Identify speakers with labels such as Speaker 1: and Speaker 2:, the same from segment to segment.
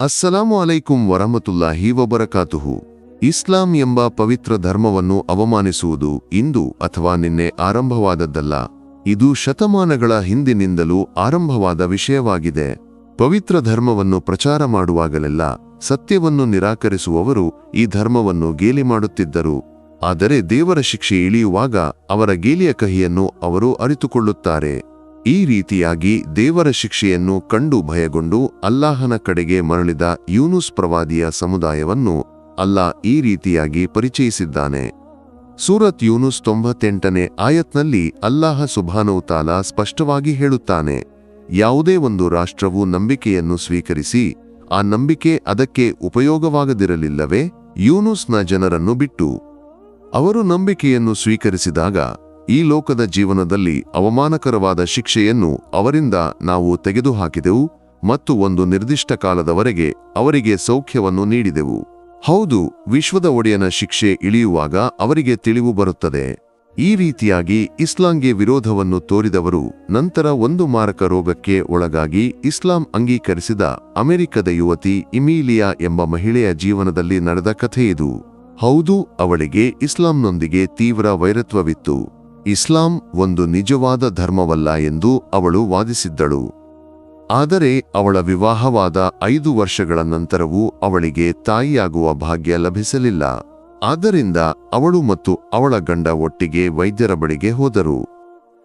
Speaker 1: ಅಸ್ಸಲಾಮು ಅಲೈಕುಂ ವರಹಮತುಲ್ಲಾಹಿ ವಬರಕಾತುಹು. ಇಸ್ಲಾಂ ಎಂಬ ಪವಿತ್ರ ಧರ್ಮವನ್ನು ಅವಮಾನಿಸುವುದು ಇಂದು ಅಥವಾ ನಿನ್ನೆ ಆರಂಭವಾದದ್ದಲ್ಲ. ಇದು ಶತಮಾನಗಳ ಹಿಂದಿನಿಂದಲೂ ಆರಂಭವಾದ ವಿಷಯವಾಗಿದೆ. ಪವಿತ್ರ ಧರ್ಮವನ್ನು ಪ್ರಚಾರ ಮಾಡುವಾಗಲೆಲ್ಲ ಸತ್ಯವನ್ನು ನಿರಾಕರಿಸುವವರು ಈ ಧರ್ಮವನ್ನು ಗೇಲಿ ಮಾಡುತ್ತಿದ್ದರು. ಆದರೆ ದೇವರ ಶಿಕ್ಷೆ ಇಳಿಯುವಾಗ ಅವರ ಗೇಲಿಯ ಕಹಿಯನ್ನು ಅವರು ಅರಿತುಕೊಳ್ಳುತ್ತಾರೆ. ಈ ರೀತಿಯಾಗಿ ದೇವರ ಶಿಕ್ಷೆಯನ್ನು ಕಂಡು ಭಯಗೊಂಡು ಅಲ್ಲಾಹನ ಕಡೆಗೆ ಮರಳಿದ ಯೂನುಸ್ ಪ್ರವಾದಿಯ ಸಮುದಾಯವನ್ನು ಅಲ್ಲಾ ಈ ರೀತಿಯಾಗಿ ಪರಿಚಯಿಸಿದ್ದಾನೆ. ಸೂರತ್ ಯೂನುಸ್ ತೊಂಬತ್ತೆಂಟನೇ ಆಯತ್ನಲ್ಲಿ ಅಲ್ಲಾಹ ಸುಭಾನೌತಾಲ ಸ್ಪಷ್ಟವಾಗಿ ಹೇಳುತ್ತಾನೆ, ಯಾವುದೇ ಒಂದು ರಾಷ್ಟ್ರವು ನಂಬಿಕೆಯನ್ನು ಸ್ವೀಕರಿಸಿ, ಆ ನಂಬಿಕೆ ಅದಕ್ಕೆ ಉಪಯೋಗವಾಗದಿರಲಿಲ್ಲವೇ? ಯೂನುಸ್ನ ಜನರನ್ನು ಬಿಟ್ಟು. ಅವರು ನಂಬಿಕೆಯನ್ನು ಸ್ವೀಕರಿಸಿದಾಗ ಈ ಲೋಕದ ಜೀವನದಲ್ಲಿ ಅವಮಾನಕರವಾದ ಶಿಕ್ಷೆಯನ್ನು ಅವರಿಂದ ನಾವು ತೆಗೆದುಹಾಕಿದೆವು ಮತ್ತು ಒಂದು ನಿರ್ದಿಷ್ಟ ಕಾಲದವರೆಗೆ ಅವರಿಗೆ ಸೌಖ್ಯವನ್ನು ನೀಡಿದೆವು. ಹೌದು, ವಿಶ್ವದ ಒಡೆಯನ ಶಿಕ್ಷೆ ಇಳಿಯುವಾಗ ಅವರಿಗೆ ತಿಳಿವು ಬರುತ್ತದೆ. ಈ ರೀತಿಯಾಗಿ ಇಸ್ಲಾಂಗೆ ವಿರೋಧವನ್ನು ತೋರಿದವರು ನಂತರ ಒಂದು ಮಾರಕ ರೋಗಕ್ಕೆ ಒಳಗಾಗಿ ಇಸ್ಲಾಂ ಅಂಗೀಕರಿಸಿದ ಅಮೆರಿಕದ ಯುವತಿ ಇಮೀಲಿಯಾ ಎಂಬ ಮಹಿಳೆಯ ಜೀವನದಲ್ಲಿ ನಡೆದ ಕಥೆಯಿದು. ಹೌದು, ಅವಳಿಗೆ ಇಸ್ಲಾಂನೊಂದಿಗೆ ತೀವ್ರ ವೈರತ್ವವಿತ್ತು. ಇಸ್ಲಾಂ ಒಂದು ನಿಜವಾದ ಧರ್ಮವಲ್ಲ ಎಂದು ಅವಳು ವಾದಿಸಿದ್ದಳು. ಆದರೆ ಅವಳ ವಿವಾಹವಾದ ಐದು ವರ್ಷಗಳ ನಂತರವೂ ಅವಳಿಗೆ ತಾಯಿಯಾಗುವ ಭಾಗ್ಯ ಲಭಿಸಲಿಲ್ಲ. ಆದ್ದರಿಂದ ಅವಳು ಮತ್ತು ಅವಳ ಗಂಡ ಒಟ್ಟಿಗೆ ವೈದ್ಯರ ಬಳಿಗೆ ಹೋದರು.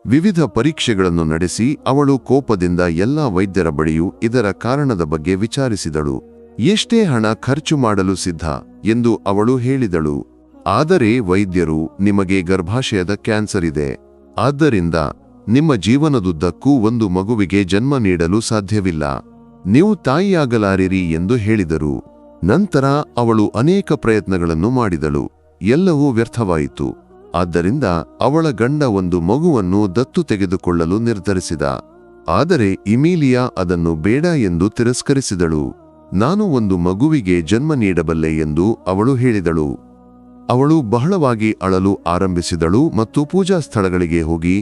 Speaker 1: ವಿವಿಧ ಪರೀಕ್ಷೆಗಳನ್ನು ನಡೆಸಿ ಅವಳು ಕೋಪದಿಂದ ಎಲ್ಲಾ ವೈದ್ಯರ ಬಳಿಯೂ ಇದರ ಕಾರಣದ ಬಗ್ಗೆ ವಿಚಾರಿಸಿದಳು. ಎಷ್ಟೇ ಹಣ ಖರ್ಚು ಮಾಡಲು ಸಿದ್ಧ ಎಂದು ಅವಳು ಹೇಳಿದಳು. ಆದರೆ ವೈದ್ಯರು ನಿಮಗೆ ಗರ್ಭಾಶಯದ ಕ್ಯಾನ್ಸರ್ ಇದೆ. ಆದ್ದರಿಂದ ನಿಮ್ಮ ಜೀವನದುದ್ದಕ್ಕೂ ಒಂದು ಮಗುವಿಗೆ ಜನ್ಮ ನೀಡಲು ಸಾಧ್ಯವಿಲ್ಲ. ನೀವು ತಾಯಿಯಾಗಲಾರಿರಿ ಎಂದು ಹೇಳಿದರು. ನಂತರ ಅವಳು ಅನೇಕ ಪ್ರಯತ್ನಗಳನ್ನು ಮಾಡಿದಳು. ಎಲ್ಲವೂ ವ್ಯರ್ಥವಾಯಿತು. ಆದ್ದರಿಂದ ಅವಳ ಗಂಡ ಒಂದು ಮಗುವನ್ನು ದತ್ತು ತೆಗೆದುಕೊಳ್ಳಲು ನಿರ್ಧರಿಸಿದ. ಆದರೆ ಇಮೀಲಿಯಾ ಅದನ್ನು ಬೇಡ ಎಂದು ತಿರಸ್ಕರಿಸಿದಳು. ನಾನು ಒಂದು ಮಗುವಿಗೆ ಜನ್ಮ ನೀಡಬಲ್ಲೆ ಎಂದು ಅವಳು ಹೇಳಿದಳು. ಅವಳು ಬಹಳವಾಗಿ ಅಳಲು ಆರಂಭಿಸಿದಳು ಮತ್ತು ಪೂಜಾ ಸ್ಥಳಗಳಿಗೆ ಹೋಗಿ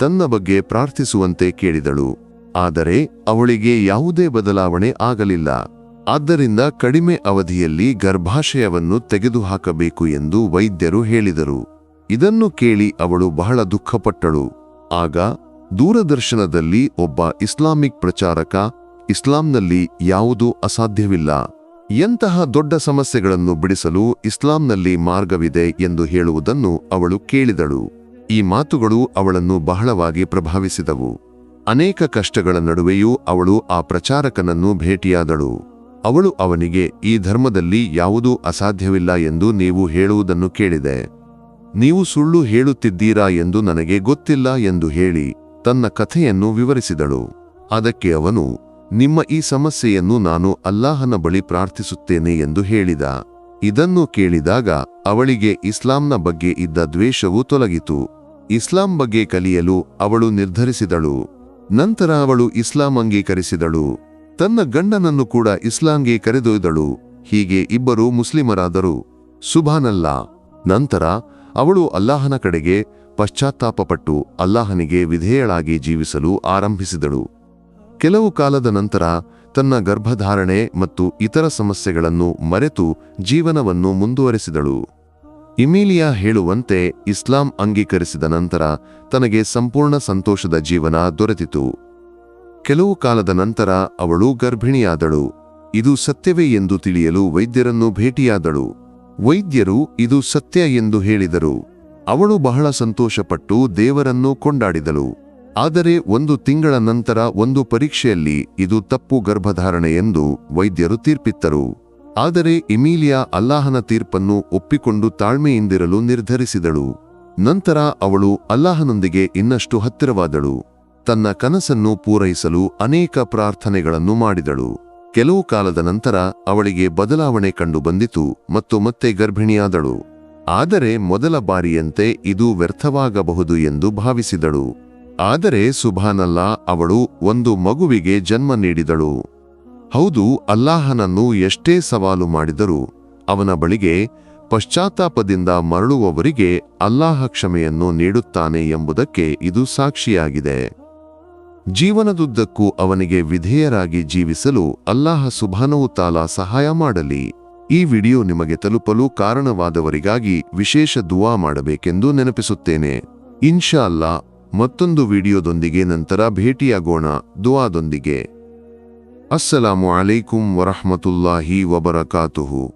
Speaker 1: ತನ್ನ ಬಗ್ಗೆ ಪ್ರಾರ್ಥಿಸುವಂತೆ ಕೇಳಿದಳು. ಆದರೆ ಅವಳಿಗೆ ಯಾವುದೇ ಬದಲಾವಣೆ ಆಗಲಿಲ್ಲ. ಆದ್ದರಿಂದ ಕಡಿಮೆ ಅವಧಿಯಲ್ಲಿ ಗರ್ಭಾಶಯವನ್ನು ತೆಗೆದುಹಾಕಬೇಕು ಎಂದು ವೈದ್ಯರು ಹೇಳಿದರು. ಇದನ್ನು ಕೇಳಿ ಅವಳು ಬಹಳ ದುಃಖಪಟ್ಟಳು. ಆಗ ದೂರದರ್ಶನದಲ್ಲಿ ಒಬ್ಬ ಇಸ್ಲಾಮಿಕ್ ಪ್ರಚಾರಕ ಇಸ್ಲಾಂನಲ್ಲಿ ಯಾವುದೂ ಅಸಾಧ್ಯವಿಲ್ಲ. ಎಂತಹ ದೊಡ್ಡ ಸಮಸ್ಯೆಗಳನ್ನು ಬಿಡಿಸಲು ಇಸ್ಲಾಂನಲ್ಲಿ ಮಾರ್ಗವಿದೆ ಎಂದು ಹೇಳುವುದನ್ನು ಅವಳು ಕೇಳಿದಳು. ಈ ಮಾತುಗಳು ಅವಳನ್ನು ಬಹಳವಾಗಿ ಪ್ರಭಾವಿಸಿದವು. ಅನೇಕ ಕಷ್ಟಗಳ ನಡುವೆಯೂ ಅವಳು ಆ ಪ್ರಚಾರಕನನ್ನು ಭೇಟಿಯಾದಳು. ಅವಳು ಅವನಿಗೆ, ಈ ಧರ್ಮದಲ್ಲಿ ಯಾವುದೂ ಅಸಾಧ್ಯವಿಲ್ಲ ಎಂದು ನೀವು ಹೇಳುವುದನ್ನು ಕೇಳಿದೆ. ನೀವು ಸುಳ್ಳು ಹೇಳುತ್ತಿದ್ದೀರಾ ಎಂದು ನನಗೆ ಗೊತ್ತಿಲ್ಲ ಎಂದು ಹೇಳಿ ತನ್ನ ಕಥೆಯನ್ನು ವಿವರಿಸಿದಳು. ಅದಕ್ಕೆ ಅವನು ನಿಮ್ಮ ಈ ಸಮಸ್ಯೆಯನ್ನು ನಾನು ಅಲ್ಲಾಹನ ಬಳಿ ಪ್ರಾರ್ಥಿಸುತ್ತೇನೆ ಎಂದು ಹೇಳಿದ. ಇದನ್ನು ಕೇಳಿದಾಗ ಅವಳಿಗೆ ಇಸ್ಲಾಂನ ಬಗ್ಗೆ ಇದ್ದ ದ್ವೇಷವು ತೊಲಗಿತು. ಇಸ್ಲಾಂ ಬಗ್ಗೆ ಕಲಿಯಲು ಅವಳು ನಿರ್ಧರಿಸಿದಳು. ನಂತರ ಅವಳು ಇಸ್ಲಾಂ ಅಂಗೀಕರಿಸಿದಳು. ತನ್ನ ಗಂಡನನ್ನು ಕೂಡ ಇಸ್ಲಾಂಗೆ ಕರೆದೊಯ್ದಳು. ಹೀಗೆ ಇಬ್ಬರು ಮುಸ್ಲಿಮರಾದರು. ಸುಭಾನಲ್ಲ. ನಂತರ ಅವಳು ಅಲ್ಲಾಹನ ಕಡೆಗೆ ಪಶ್ಚಾತ್ತಾಪಪಟ್ಟು ಅಲ್ಲಾಹನಿಗೆ ವಿಧೇಯಳಾಗಿ ಜೀವಿಸಲು ಆರಂಭಿಸಿದಳು. ಕೆಲವು ಕಾಲದ ನಂತರ ತನ್ನ ಗರ್ಭಧಾರಣೆ ಮತ್ತು ಇತರ ಸಮಸ್ಯೆಗಳನ್ನು ಮರೆತು ಜೀವನವನ್ನು ಮುಂದುವರೆಸಿದಳು. ಇಮೀಲಿಯಾ ಹೇಳುವಂತೆ ಇಸ್ಲಾಂ ಅಂಗೀಕರಿಸಿದ ನಂತರ ತನಗೆ ಸಂಪೂರ್ಣ ಸಂತೋಷದ ಜೀವನ ದೊರೆತಿತು. ಕೆಲವು ಕಾಲದ ನಂತರ ಅವಳು ಗರ್ಭಿಣಿಯಾದಳು. ಇದು ಸತ್ಯವೇ ಎಂದು ತಿಳಿಯಲು ವೈದ್ಯರನ್ನು ಭೇಟಿಯಾದಳು. ವೈದ್ಯರು ಇದು ಸತ್ಯ ಎಂದು ಹೇಳಿದರು. ಅವಳು ಬಹಳ ಸಂತೋಷಪಟ್ಟು ದೇವರನ್ನು ಕೊಂಡಾಡಿದಳು. ಆದರೆ ಒಂದು ತಿಂಗಳ ನಂತರ ಒಂದು ಪರೀಕ್ಷೆಯಲ್ಲಿ ಇದು ತಪ್ಪು ಗರ್ಭಧಾರಣೆ ಎಂದು ವೈದ್ಯರು ತೀರ್ಪಿತ್ತರು. ಆದರೆ ಇಮೀಲಿಯಾ ಅಲ್ಲಾಹನ ತೀರ್ಪನ್ನು ಒಪ್ಪಿಕೊಂಡು ತಾಳ್ಮೆಯಿಂದಿರಲು ನಿರ್ಧರಿಸಿದಳು. ನಂತರ ಅವಳು ಅಲ್ಲಾಹನೊಂದಿಗೆ ಇನ್ನಷ್ಟು ಹತ್ತಿರವಾದಳು. ತನ್ನ ಕನಸನ್ನು ಪೂರೈಸಲು ಅನೇಕ ಪ್ರಾರ್ಥನೆಗಳನ್ನು ಮಾಡಿದಳು. ಕೆಲವು ಕಾಲದ ನಂತರ ಅವಳಿಗೆ ಬದಲಾವಣೆ ಕಂಡು ಬಂದಿತು ಮತ್ತು ಮತ್ತೆ ಗರ್ಭಿಣಿಯಾದಳು. ಆದರೆ ಮೊದಲ ಬಾರಿಯಂತೆ ಇದು ವ್ಯರ್ಥವಾಗಬಹುದು ಎಂದು ಭಾವಿಸಿದಳು. ಆದರೆ ಸುಭಾನಲ್ಲಾ, ಅವಳು ಒಂದು ಮಗುವಿಗೆ ಜನ್ಮ ನೀಡಿದಳು. ಹೌದು, ಅಲ್ಲಾಹನನ್ನು ಎಷ್ಟೇ ಸವಾಲು ಮಾಡಿದರೂ ಅವನ ಬಳಿಗೆ ಪಶ್ಚಾತ್ತಾಪದಿಂದ ಮರಳುವವರಿಗೆ ಅಲ್ಲಾಹ ಕ್ಷಮೆಯನ್ನು ನೀಡುತ್ತಾನೆ ಎಂಬುದಕ್ಕೆ ಇದು ಸಾಕ್ಷಿಯಾಗಿದೆ. ಜೀವನದುದ್ದಕ್ಕೂ ಅವನಿಗೆ ವಿಧೇಯರಾಗಿ ಜೀವಿಸಲು ಅಲ್ಲಾಹ ಸುಭಾನವು ತಾಲ ಸಹಾಯ ಮಾಡಲಿ. ಈ ವಿಡಿಯೋ ನಿಮಗೆ ತಲುಪಲು ಕಾರಣವಾದವರಿಗಾಗಿ ವಿಶೇಷ ದುವಾ ಮಾಡಬೇಕೆಂದು ನೆನಪಿಸುತ್ತೇನೆ. ಇನ್ಶಾ ಅಲ್ಲಾ ಮತ್ತೊಂದು ವಿಡಿಯೋದೊಂದಿಗೆ ನಂತರ ಭೇಟಿಯಾಗೋಣ. ದುವಾದೊಂದಿಗೆ ಅಸ್ಸಲಾಮು ಅಲೈಕುಂ ವರಹಮತುಲ್ಲಾಹಿ ವಬರಕಾತುಹು.